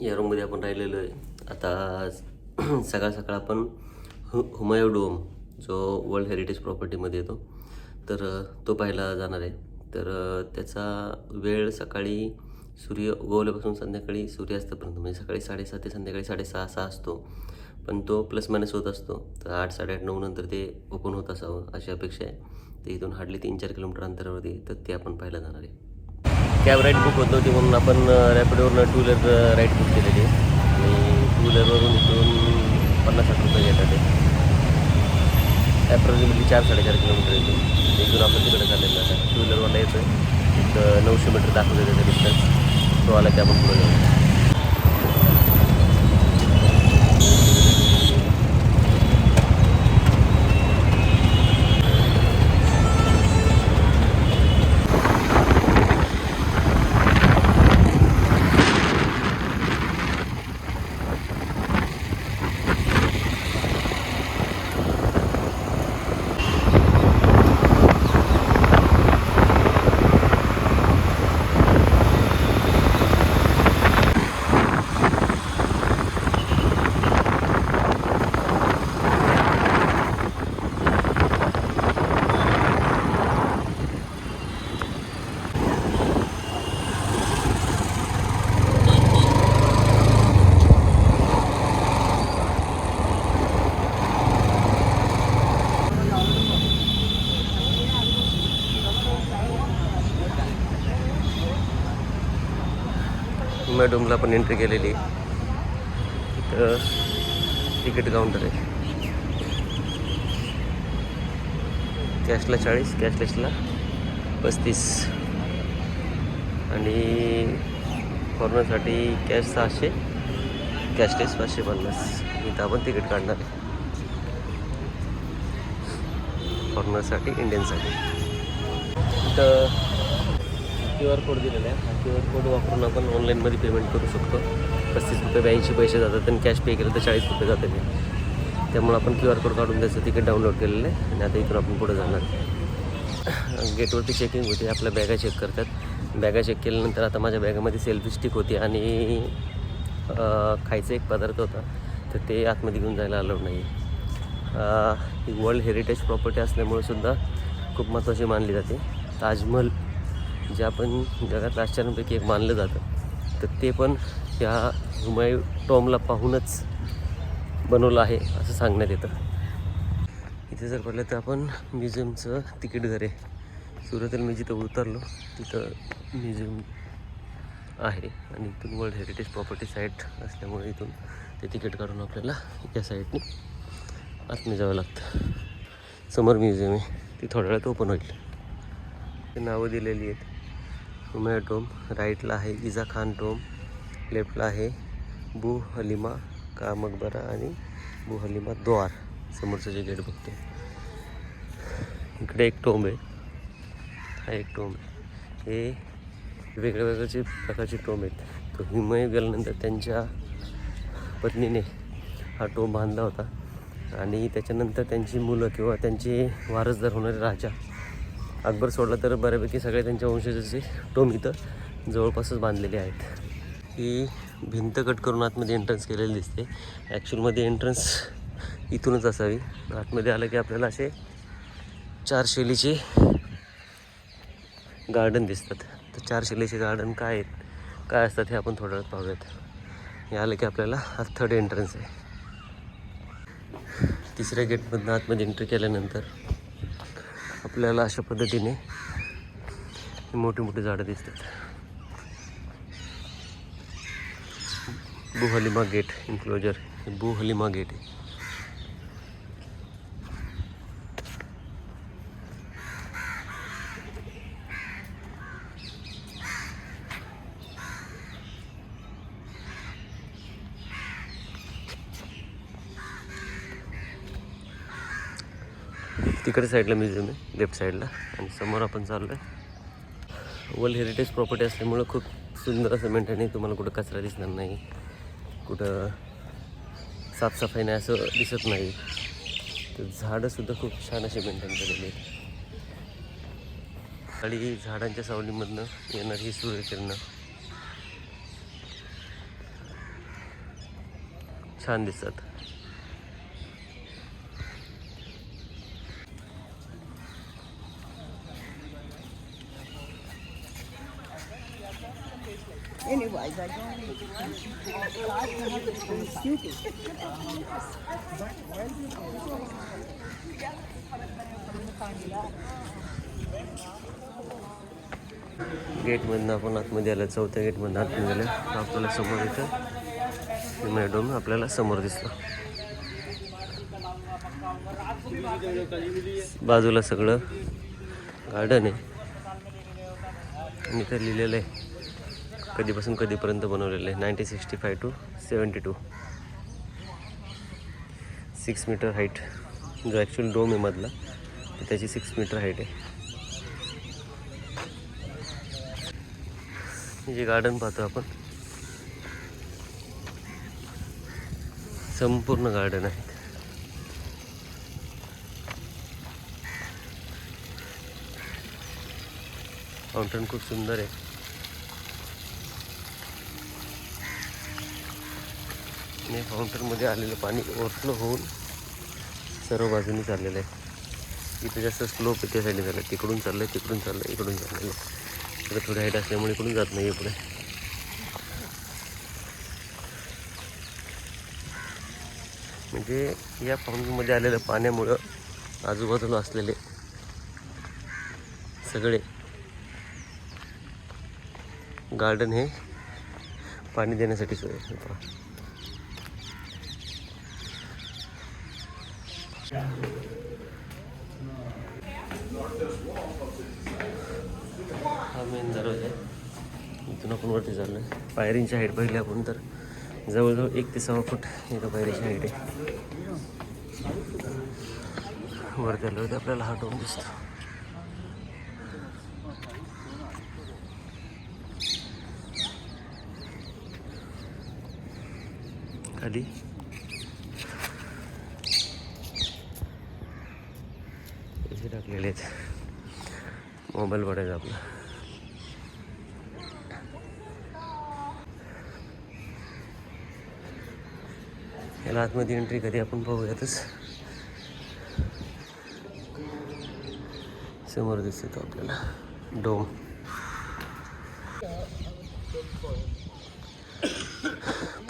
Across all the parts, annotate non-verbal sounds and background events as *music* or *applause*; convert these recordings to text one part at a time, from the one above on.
या रूममध्ये आपण राहिलेलो आहे. आता *clears throat* सकाळ सकाळ आपण हु हुमायूं डोम जो वर्ल्ड हेरिटेज प्रॉपर्टीमध्ये येतो तर तो पाहायला जाणार आहे. तर त्याचा वेळ सकाळी सूर्य उगवल्यापासून संध्याकाळी सूर्यास्तापर्यंत म्हणजे सकाळी साडेसात ते संध्याकाळी साडेसहा सहा असतो. पण तो प्लस मायनस होत असतो. तर आठ साडेआठ नऊ नंतर ते ओपन होत असावं अशी अपेक्षा आहे. तर इथून हार्डली तीन चार किलोमीटर अंतरावरती तर ते आपण पाहायला जाणार आहे. कॅब राईड बुक होत नव्हती म्हणून आपण रॅपिडोवरनं टू व्हीलर राईड बुक केलेली. आणि टू व्हीलरवरून इथून पन्नास साठ रुपये घेतात ते. ॲप्रॉक्सिमेटली म्हणजे चार साडेचार किलोमीटर येतो इथून आपण तिकडे चाललेलं आता टू व्हीलरवाला येतो आहे एक नऊशे मीटर दाखवतो त्याचा डिस्टन्स तो आला की आपण पुढे जाऊ. मॅडमला पण एंट्री केलेली तिथं तिकीट काउंटर आहे. कॅशला चाळीस कॅशलेसला पस्तीस. आणि फॉरनरसाठी कॅश सहाशे कॅशलेस पाचशे पन्नास. इथं आपण तिकीट काढणार आहे. फॉरनरसाठी इंडियनसाठी तर क्यू आर कोड दिलेला आहे. हा क्यू आर कोड वापरून आपण ऑनलाईनमध्ये पेमेंट करू शकतो. पस्तीस रुपये ब्याऐंशी पैसे जातात आणि कॅश पे केलं तर चाळीस रुपये जातात त्यामुळे आपण क्यू आर कोड काढून त्याचं तिकीट डाउनलोड केलेलं आहे आणि आता इथून आपण पुढे जाणार. गेटवरती चेकिंग होती आपल्या बॅगा चेक करतात. बॅगा चेक केल्यानंतर आता माझ्या बॅगामध्ये सेल्फी स्टिक होती आणि खायचा एक पदार्थ होता. तर ते आतमध्ये घेऊन जायला अलाउड नाही ही वर्ल्ड हेरिटेज प्रॉपर्टी असल्यामुळे सुद्धा खूप महत्त्वाची मानली जाते. ताजमहल जे आपण जगातल्या आश्चर्यांपैकी एक मानलं जातं तर ते पण या हुमायू टॉमला पाहूनच बनवलं आहे असं सांगण्यात येतं. इथे जर पडलं तर आपण म्युझियमचं तिकीट घर आहे. सुरतला मी जिथं उतरलो तिथं म्युझियम आहे आणि इथून वर्ल्ड हेरिटेज प्रॉपर्टी साईट असल्यामुळे इथून ते तिकीट काढून आपल्याला या साईडने आतमध्ये जावं लागतं. समर म्युझियम आहे. ती थोड्या वेळात ओपन होईल. ते नावं दिलेली आहेत. उमेर टोम राईटला आहे इजा खान टोम लेफ्टला आहे बू हलिमा का मकबरा आणि बू हलिमा द्वार समोरचं जे गेट बघतो इकडे एक टोम आहे. हा एक टोम आहे. हे वेगळ्या वेगळ्याचे प्रकारचे टोम आहेत. तो हिमय गेल्यानंतर त्यांच्या पत्नीने हा टोम बांधला होता. आणि त्याच्यानंतर त्यांची मुलं किंवा त्यांचे वारसदार होणारे राजा अकबर सोडला तर बऱ्यापैकी सगळे त्यांच्या वंशजाचे टोम इथं जवळपासच बांधलेले आहेत. ही भिंत कट करून आतमध्ये एंट्रन्स केलेली दिसते. ॲक्च्युअलमध्ये एंट्रन्स इथूनच असावी. आतमध्ये आलं की आपल्याला असे चार शैलीचे गार्डन दिसतात. तर चार शैलीचे गार्डन काय आहेत? काय असतात हे आपण थोड्या वेळात पाहूयात. हे आलं की आपल्याला हा थर्ड एंट्रन्स आहे. तिसऱ्या गेटमधनं आतमध्ये एंट्री केल्यानंतर आपल्याला अशा पद्धतीने मोठी मोठी झाडं दिसतात. बुहलिमा गेट इन्क्लोजर हे बुहलिमा गेट. आहे तिकडे साईडला म्युझियम आहे लेफ्ट साईडला. आणि समोर आपण चाललो आहे वर्ल्ड हेरिटेज प्रॉपर्टी असल्यामुळं खूप सुंदर असं मेंटेन आहे. तुम्हाला कुठं कचरा दिसणार नाही. कुठं साफसफाई नाही असं दिसत नाही. तर झाडंसुद्धा खूप छान असे मेंटेन केलेली आहेत. आणि झाडांच्या सावलीमधनं येणार ही सूर्यकिरणं. छान दिसतात. Anyways, I don't. Stupid. गेटमधनं आपण आतमध्ये आलं चौथ्या गेटमधनं आतमध्ये आलं आपल्याला समोर इथं मॅडम आपल्याला समोर दिसलं बाजूला सगळं गार्डन आहे आणि इथं लिहिलेलं आहे कधीपासून कधीपर्यंत बनवलेलं आहे? Nineteen sixty five to seventy two six metre height जो ॲक्च्युअल डोम आहे मधला तर त्याची सिक्स मीटर हाईट आहे. जे गार्डन पाहतो आपण संपूर्ण गार्डन आहे. फाउंटन खूप सुंदर आहे. आणि फाउंटनमध्ये आलेलं पाणी ओव्हरफ्लो होऊन सर्व बाजूनी चाललेलं आहे. इथे जास्त स्लोप आहे त्या साईडने झालं. तिकडून चाललं आहे तिकडून चाललं आहे इकडून चाललेलं आहे इकडे थोडी हाईट असल्यामुळे इकडून जात नाही पुढे. म्हणजे या फाउंटनमध्ये आलेल्या पाण्यामुळं आजूबाजूला असलेले सगळे गार्डन हे पाणी देण्यासाठी सोय आहे. पहा. हा मेन दरवाजा आहे. इथून आपण वरती चाललो आहे पायरींची हाईट पहिली आपण तर. जवळजवळ एक ते सव्वा फूट एका पायरीची हाईट आहे. वरती आलो होते आपल्याला हा डोम दिसतो. खाली? गेलेत. मोबाईल पडायचा आपला. याला आतमध्ये एंट्री कधी आपण पाहूयातच समोर दिसतो तो आपल्याला. डोम.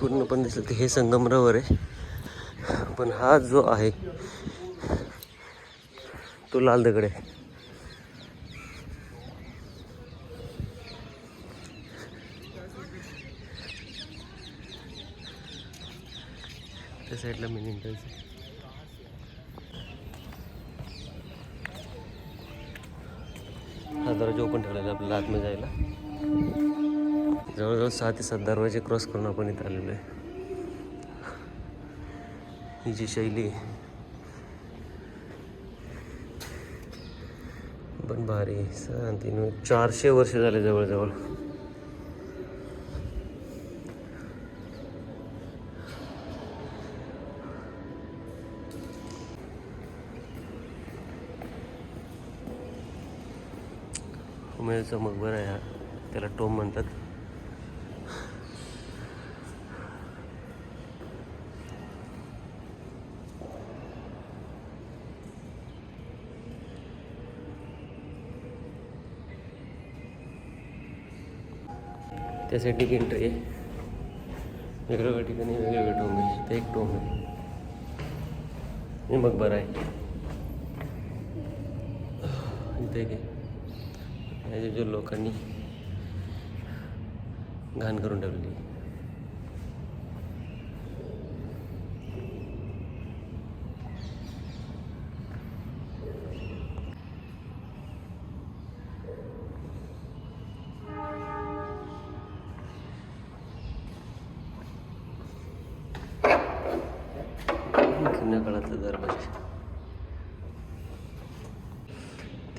पूर्ण पण दिसलं ते हे संगमरावर आहे. पण हा जो आहे तो लाल दगड आहे. त्या साईडला मेन एंट्रन्स आहे. हा दरवाजा ओपन ठेवलेला आपल्याला आतमध्ये जायला. जवळजवळ सहा ते सात दरवाजे क्रॉस करून आपण इथं आलेलो आहे. ही जी शैली आहे पण भारी आहे. सहा तीन चारशे वर्ष झाले जवळजवळ. उमेदचा मकबरा आहे हा. त्याला टोम म्हणतात. त्यासाठी एंट्री आहे. वेगवेगळ्या ठिकाणी वेगवेगळे टोम आहे ते एक टोम आहे. मग बरं आहे. इथे काय जो लोकांनी घाण करून ठेवलेली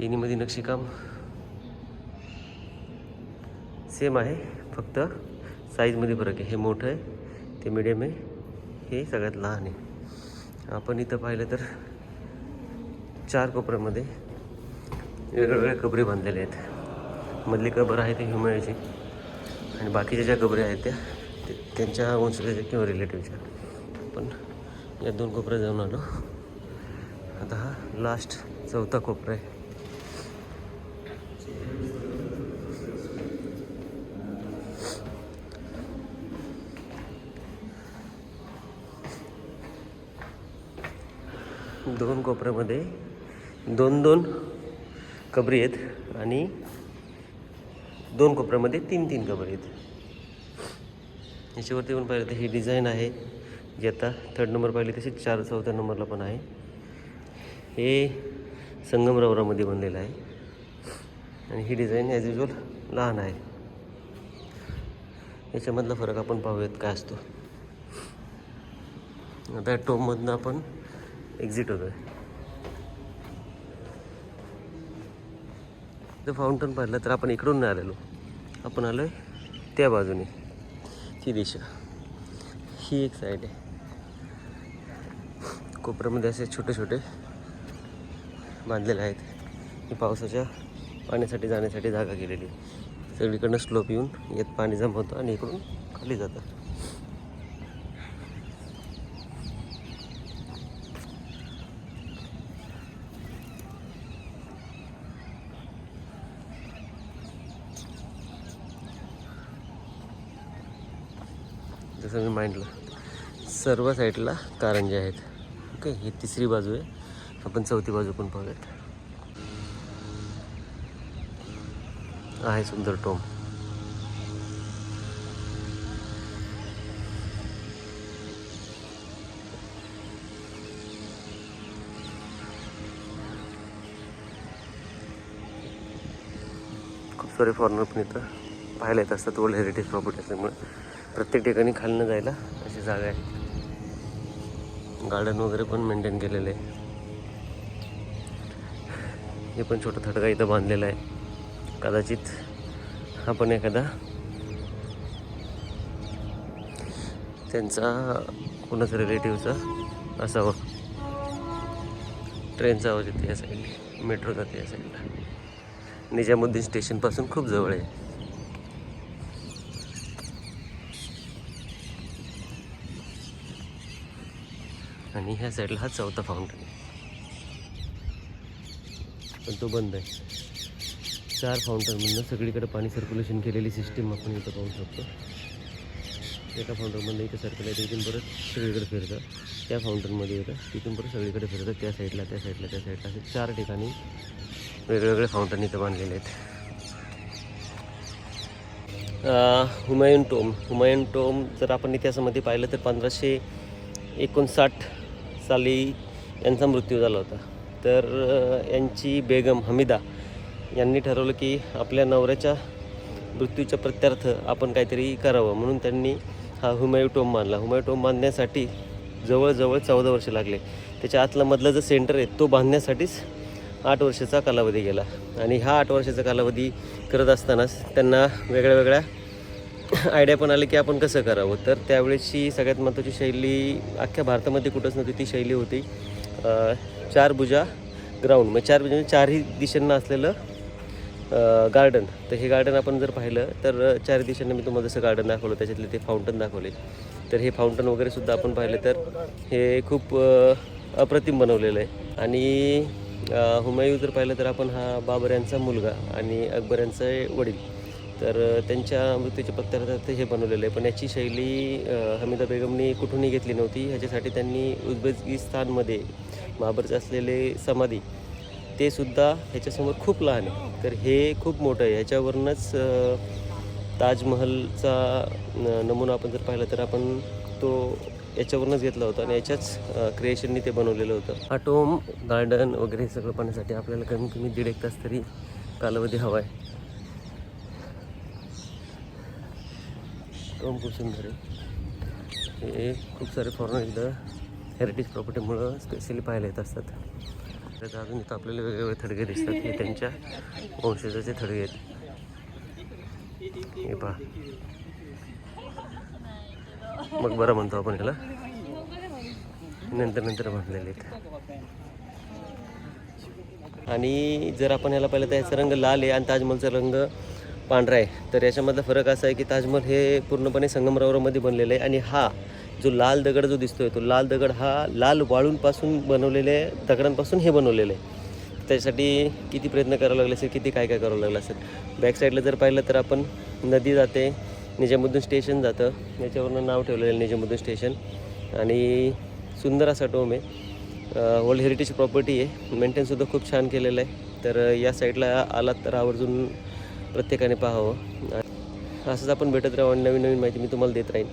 तिन्हीमध्ये नक्षीकाम. सेम आहे फक्त साईजमध्ये फरक आहे. हे मोठं आहे ते मिडियम आहे. हे सगळ्यात लहान आहे. आपण इथं पाहिलं तर चार कोपऱ्यामध्ये वेगवेगळ्या कबरे बांधलेले आहेत. मधली कबर आहे ते ह्युमॅनची आणि बाकीच्या ज्या कबऱ्या आहेत त्या त्यांच्या वंशजाच्या किंवा रिलेटिव्हच्या आपण या दोन कोपऱ्या जाऊन आलो. आता हा लास्ट चौथा कोपरा आहे. दोन कोपऱ्यामध्ये दोन दोन कबरी आहेत आणि दोन कोपऱ्यामध्ये तीन तीन कबरी आहेत. याच्यावरती पण पाहिलं तर ही डिझाईन आहे जी आता थर्ड नंबर पाहिली तशीच चार चौथ्या नंबरला पण आहे. हे संगमरवरामध्ये बनलेलं आहे. आणि ही डिझाईन ॲज युजल लहान आहे. याच्यामधला फरक आपण पाहूयात काय असतो. आता टोममधनं आपण एक्झिट होतो जर फाउंटन पाहिलं तर आपण इकडून नाही आलेलो. आपण आलो आहे त्या बाजूने. ती दिशा. ही एक साईड आहे. कोपऱ्यामध्ये असे छोटे छोटे बांधलेले आहेत. ही पावसाच्या पाण्यासाठी जाण्यासाठी जागा केलेली सगळीकडनं स्लोप येऊन यात पाणी जमा होतं आणि इकडून खाली जातं. जसं मी मांडलं. सर्व साईडला कारंजे आहेत. ओके ही तिसरी बाजू आहे. आपण चौथी बाजू पण पाहूयात. आहे सुंदर टोम. खूप सारे फॉरेनर पण इथं पाहायला येत असतात. वर्ल्ड हेरिटेज प्रॉपर्टी असल्यामुळे. प्रत्येक ठिकाणी खालनं जायला अशी जागा आहे. गार्डन वगैरे पण मेंटेन केलेलं आहे. हे पण छोटं थडका इथं बांधलेलं आहे. कदाचित हा पण एखादा त्यांचा कोणाचा रिलेटिव्हचा असावं. ट्रेनचा आवाज येते या साईडला मेट्रो जाते या साईडला निजामुद्दीन स्टेशनपासून खूप जवळ आहे. ह्या साईडला हा चौथा फाउंटन आहे. पण तो बंद आहे. चार फाउंटनमधनं सगळीकडे पाणी सर्क्युलेशन केलेली सिस्टीम आपण इथं पाहू शकतो. एका फाउंटनमधनं इथं सर्कल आहे तिथून परत सगळीकडे फिरतं. त्या फाउंटनमध्ये येतं तिथून परत सगळीकडे फिरतं. त्या साईडला त्या साईडला त्या साईडला असे चार ठिकाणी वेगवेगळे फाउंटन इथं बांधलेले आहेत. हुमायून टोम. हुमायून टोम जर आपण इतिहासामध्ये पाहिलं तर पंधराशे एकोणसाठ साली यांचा मृत्यू झाला होता. तर यांची बेगम हमीदा यांनी ठरवलं की आपल्या नवऱ्याच्या मृत्यूच्या प्रत्यार्थ आपण काहीतरी करावं. म्हणून त्यांनी हा हुमायू टोम बांधला हुमायू टोम बांधण्यासाठी जवळजवळ चौदा वर्ष लागले. त्याच्या आतला मधला जो सेंटर आहे तो बांधण्यासाठीच आठ वर्षाचा कालावधी गेला. आणि हा आठ वर्षाचा कालावधी करत असतानाच त्यांना वेगळ्या वेगळ्या आयडिया पण आले की आपण कसं करावं. तर त्यावेळेसची सगळ्यात महत्त्वाची शैली अख्ख्या भारतामध्ये कुठंच नव्हती ती शैली होती. चार भुजा ग्राउंड मग म्हणजे चार भुजा चारही दिशांना असलेलं गार्डन तर हे गार्डन आपण जर पाहिलं तर चार दिशांना मी तुम्हाला जसं गार्डन दाखवलं त्याच्यातले ते फाउंटन दाखवले. तर हे फाउंटन वगैरे सुद्धा आपण पाहिलं तर हे खूप अप्रतिम बनवलेलं आहे. आणि हुमायू जर पाहिलं तर आपण हा बाबर यांचा मुलगा आणि अकबर यांचे वडील. तर त्यांच्या मृत्यूच्या प्रत्यार्थ हे बनवलेलं आहे. पण याची शैली हमीदा बेगमनी कुठूनही घेतली नव्हती. ह्याच्यासाठी त्यांनी उझबेकिस्तानमध्ये बाबरचे असलेले समाधी ते सुद्धा ह्याच्यासमोर खूप लहान आहे. तर हे खूप मोठं आहे. ह्याच्यावरूनच ताजमहलचा न- नमुना आपण जर पाहिला तर आपण तो याच्यावरूनच घेतला होता आणि याच्याच क्रिएशननी ते बनवलेलं होतं. हा टोम गार्डन वगैरे हे सगळं पाहण्यासाठी आपल्याला कमीत कमी दीड एक तास तरी कालावधी हवा आहे. टोम खूप सुंदर आहे हे खूप सारे फॉरेनर इथं. हेरिटेज प्रॉपर्टीमुळं स्पेशली पाहायला येत असतात. त्यात अजून इथं आपल्याला वेगवेगळे थडगे दिसतात. हे त्यांच्या वंशजाचे थडगे आहेत. हे पहा. मग बरं म्हणतो आपण ह्याला नंतर नंतर बांधलेले आहेत. आणि जर आपण ह्याला पाहिलं तर ह्याचा रंग लाल आहे आणि ताजमहलचा रंग पांढरा आहे. तर याच्यामधला फरक असा आहे की ताजमहल हे पूर्णपणे संगमरवरामध्ये बनलेलं आहे आणि हा जो लाल दगड जो दिसतोय तो लाल दगड हा लाल वाळूंपासून बनवलेले दगडांपासून हे बनवलेलं आहे. त्यासाठी किती प्रयत्न करावं लागले असेल किती काय काय करावं लागलं असेल. बॅक साईडला जर पाहिलं तर आपण नदी जाते निजामुद्दीन स्टेशन जातं. याच्यावरनं नाव ठेवलेलं आहे निजामुद्दीन स्टेशन आणि सुंदर असा टोम आहे. वर्ल्ड हेरिटेज प्रॉपर्टी आहे. मेंटेनसुद्धा खूप छान केलेलं आहे. तर या साईडला आलात तर आवर्जून प्रत्येकाने पाहावं. असंच आपण भेटत राहू आणि नवीन नवीन माहिती मी तुम्हाला देत राहीन.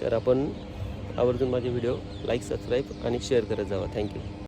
तर आपण आवर्जून माझे व्हिडिओ लाईक सबस्क्राईब आणि शेअर करत जावा. Thank you